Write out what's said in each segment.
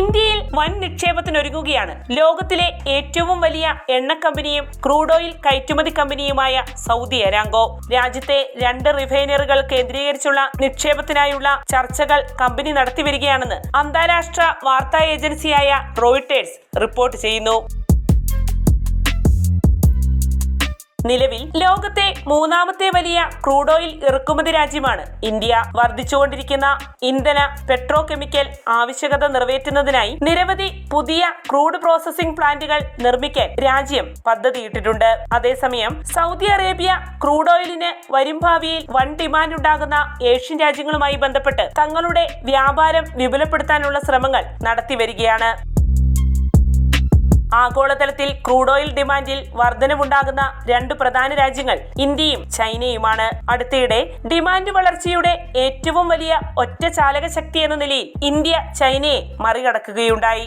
ഇന്ത്യയിൽ വൻ നിക്ഷേപത്തിനൊരുങ്ങുകയാണ്. ലോകത്തിലെ ഏറ്റവും വലിയ എണ്ണ കമ്പനിയും ക്രൂഡ് ഓയിൽ കയറ്റുമതി കമ്പനിയുമായ സൗദി അരാങ്കോ. രാജ്യത്തെ രണ്ട് റിഫൈനറികൾ കേന്ദ്രീകരിച്ചുള്ള നിക്ഷേപത്തിനായുള്ള ചർച്ചകൾ കമ്പനി നടത്തിവരികയാണെന്ന് അന്താരാഷ്ട്ര വാർത്താ ഏജൻസിയായ റോയിട്ടേഴ്സ് റിപ്പോർട്ട് ചെയ്യുന്നു. നിലവിൽ ലോകത്തെ മൂന്നാമത്തെ വലിയ ക്രൂഡ് ഓയിൽ ഇറക്കുമതി രാജ്യമാണ് ഇന്ത്യ. വർദ്ധിച്ചുകൊണ്ടിരിക്കുന്ന ഇന്ധന പെട്രോ കെമിക്കൽ ആവശ്യകത നിറവേറ്റുന്നതിനായി നിരവധി പുതിയ ക്രൂഡ് പ്രോസസിംഗ് പ്ലാന്റുകൾ നിർമ്മിക്കാൻ രാജ്യം പദ്ധതിയിട്ടിട്ടുണ്ട്. അതേസമയം സൗദി അറേബ്യ ക്രൂഡ് ഓയിലിന് വരും ഭാവിയിൽ വൻ ഡിമാൻഡ് ഉണ്ടാകുന്ന ഏഷ്യൻ രാജ്യങ്ങളുമായി ബന്ധപ്പെട്ട് തങ്ങളുടെ വ്യാപാരം വിപുലപ്പെടുത്താനുള്ള ശ്രമങ്ങൾ നടത്തിവരികയാണ് ആഗോളതലത്തിൽ ക്രൂഡ് ഓയിൽ ഡിമാൻഡിൽ വർധനവുണ്ടാകുന്ന രണ്ട് പ്രധാന രാജ്യങ്ങൾ ഇന്ത്യയും ചൈനയുമാണ്. അടുത്തിടെ ഡിമാൻഡ് വളർച്ചയുടെ ഏറ്റവും വലിയ ഒറ്റ ചാലക ശക്തി എന്ന നിലയിൽ ഇന്ത്യ ചൈനയെ മറികടക്കുകയുണ്ടായി.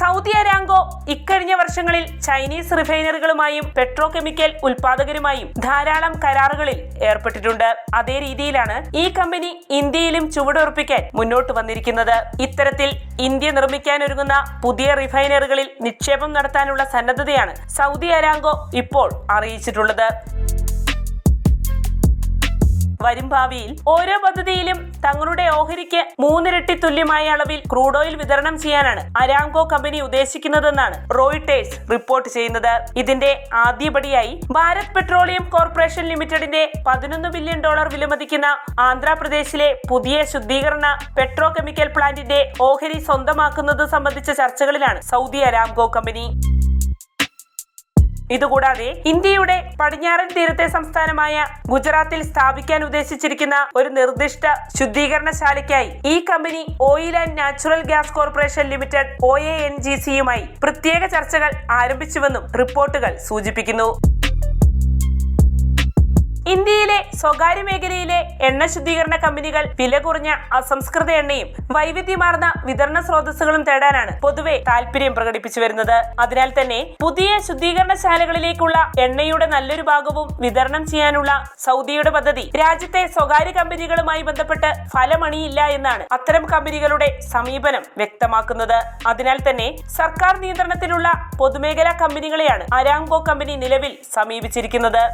സൗദി അരാങ്കോ ഇക്കഴിഞ്ഞ വർഷങ്ങളിൽ ചൈനീസ് റിഫൈനറികളുമായും പെട്രോ കെമിക്കൽ ഉൽപാദകരുമായും ധാരാളം കരാറുകളിൽ ഏർപ്പെട്ടിട്ടുണ്ട്. അതേ രീതിയിലാണ് ഈ കമ്പനി ഇന്ത്യയിലും ചുവടുറപ്പിക്കാൻ മുന്നോട്ട് വന്നിരിക്കുന്നത്. ഇത്തരത്തിൽ ഇന്ത്യ നിർമ്മിക്കാനൊരുങ്ങുന്ന പുതിയ റിഫൈനറികളിൽ നിക്ഷേപം നടത്താനുള്ള സന്നദ്ധതയാണ് സൗദി അരാങ്കോ ഇപ്പോൾ അറിയിച്ചിട്ടുള്ളത്. വരും ഭാവിയിൽ ഓരോ പദ്ധതിയിലും തങ്ങളുടെ ഓഹരിക്ക് മൂന്നിരട്ടി തുല്യമായ അളവിൽ ക്രൂഡ് ഓയിൽ വിതരണം ചെയ്യാനാണ് അരാംകോ കമ്പനി ഉദ്ദേശിക്കുന്നതെന്നാണ് റോയിട്ടേഴ്സ് റിപ്പോർട്ട് ചെയ്യുന്നത്. ഇതിന്റെ ആദ്യപടിയായി ഭാരത് പെട്രോളിയം കോർപ്പറേഷൻ ലിമിറ്റഡിന്റെ പതിനൊന്ന് ബില്യൺ ഡോളർ വിലമതിക്കുന്ന ആന്ധ്രാപ്രദേശിലെ പുതിയ ശുദ്ധീകരണ പെട്രോ കെമിക്കൽ പ്ലാന്റിന്റെ ഓഹരി സ്വന്തമാക്കുന്നത് സംബന്ധിച്ച ചർച്ചകളിലാണ് സൗദി അരാംകോ കമ്പനി. ഇതുകൂടാതെ ഇന്ത്യയുടെ പടിഞ്ഞാറൻ തീരത്തെ സംസ്ഥാനമായ ഗുജറാത്തിൽ സ്ഥാപിക്കാൻ ഉദ്ദേശിച്ചിരിക്കുന്ന ഒരു നിർദ്ദിഷ്ട ശുദ്ധീകരണശാലയ്ക്കായി ഈ company oil and natural gas corporation limited O A N G സിയുമായി പ്രത്യേക ചർച്ചകൾ ആരംഭിച്ചുവെന്നും റിപ്പോർട്ടുകൾ സൂചിപ്പിക്കുന്നു. ഇന്ത്യയിലെ സ്വകാര്യ മേഖലയിലെ എണ്ണ ശുദ്ധീകരണ കമ്പനികൾ വില കുറഞ്ഞ അസംസ്കൃത എണ്ണയും വൈവിധ്യമാർന്ന വിതരണ സ്രോതസ്സുകളും തേടാനാണ് പൊതുവെ താല്പര്യം പ്രകടിപ്പിച്ചു വരുന്നത്. അതിനാൽ തന്നെ പുതിയ ശുദ്ധീകരണശാലകളിലേക്കുള്ള എണ്ണയുടെ നല്ലൊരു ഭാഗവും വിതരണം ചെയ്യാനുള്ള സൗദിയുടെ പദ്ധതി രാജ്യത്തെ സ്വകാര്യ കമ്പനികളുമായി ബന്ധപ്പെട്ട് ഫലമണിയില്ല എന്നാണ് അത്തരം കമ്പനികളുടെ സമീപനം വ്യക്തമാക്കുന്നത്. അതിനാൽ തന്നെ സർക്കാർ നിയന്ത്രണത്തിലുള്ള പൊതുമേഖലാ കമ്പനികളെയാണ് അരാംകോ കമ്പനി നിലവിൽ സമീപിച്ചിരിക്കുന്നത്.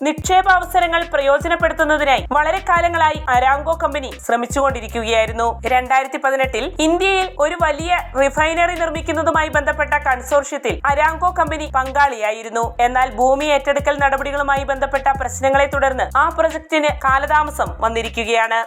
ഇന്ത്യയിലെ നിക്ഷേപ അവസരങ്ങൾ പ്രയോജനപ്പെടുത്തുന്നതിനായി വളരെ കാലങ്ങളായി അരാങ്കോ കമ്പനി ശ്രമിച്ചുകൊണ്ടിരിക്കുകയായിരുന്നു. രണ്ടായിരത്തി പതിനെട്ടിൽ ഇന്ത്യയിൽ ഒരു വലിയ റിഫൈനറി നിർമ്മിക്കുന്നതുമായി ബന്ധപ്പെട്ട കൺസോർഷ്യത്തിൽ അരാങ്കോ കമ്പനി പങ്കാളിയായിരുന്നു. എന്നാൽ ഭൂമി ഏറ്റെടുക്കൽ നടപടികളുമായി ബന്ധപ്പെട്ട പ്രശ്നങ്ങളെ തുടർന്ന് ആ പ്രൊജക്ടിന് കാലതാമസം വന്നിരിക്കുകയാണ്.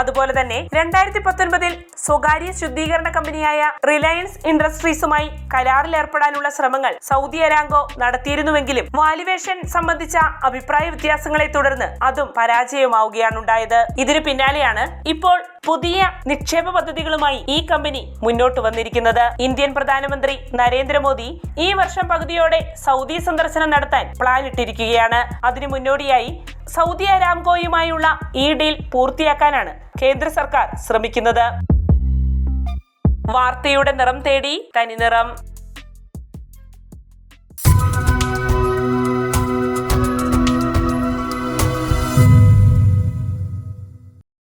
അതുപോലെ തന്നെ രണ്ടായിരത്തി പത്തൊൻപതിൽ സ്വകാര്യ ശുദ്ധീകരണ കമ്പനിയായ റിലയൻസ് ഇൻഡസ്ട്രീസുമായി കരാറിൽ ഏർപ്പെടാനുള്ള ശ്രമങ്ങൾ സൗദി അരാങ്കോ നടത്തിയിരുന്നുവെങ്കിലും വാലുവേഷൻ സംബന്ധിച്ച അഭിപ്രായ വ്യത്യാസങ്ങളെ തുടർന്ന് അതും പരാജയമാവുകയാണ് ഉണ്ടായത് ഇതിനു പിന്നാലെയാണ് ഇപ്പോൾ പുതിയ നിക്ഷേപ പദ്ധതികളുമായി ഈ കമ്പനി മുന്നോട്ട് വന്നിരിക്കുന്നത്. ഇന്ത്യൻ പ്രധാനമന്ത്രി നരേന്ദ്രമോദി ഈ വർഷം പകുതിയോടെ സൗദി സന്ദർശനം നടത്താൻ പ്ലാൻ ഇട്ടിരിക്കുകയാണ് അതിനു മുന്നോടിയായി സൗദി അരാംകോയുമായുള്ള ഈ ഡീൽ പൂർത്തിയാക്കാനാണ് കേന്ദ്ര സർക്കാർ ശ്രമിക്കുന്നത്. വാർത്തയുടെ നിറം തേടി തനിനിറം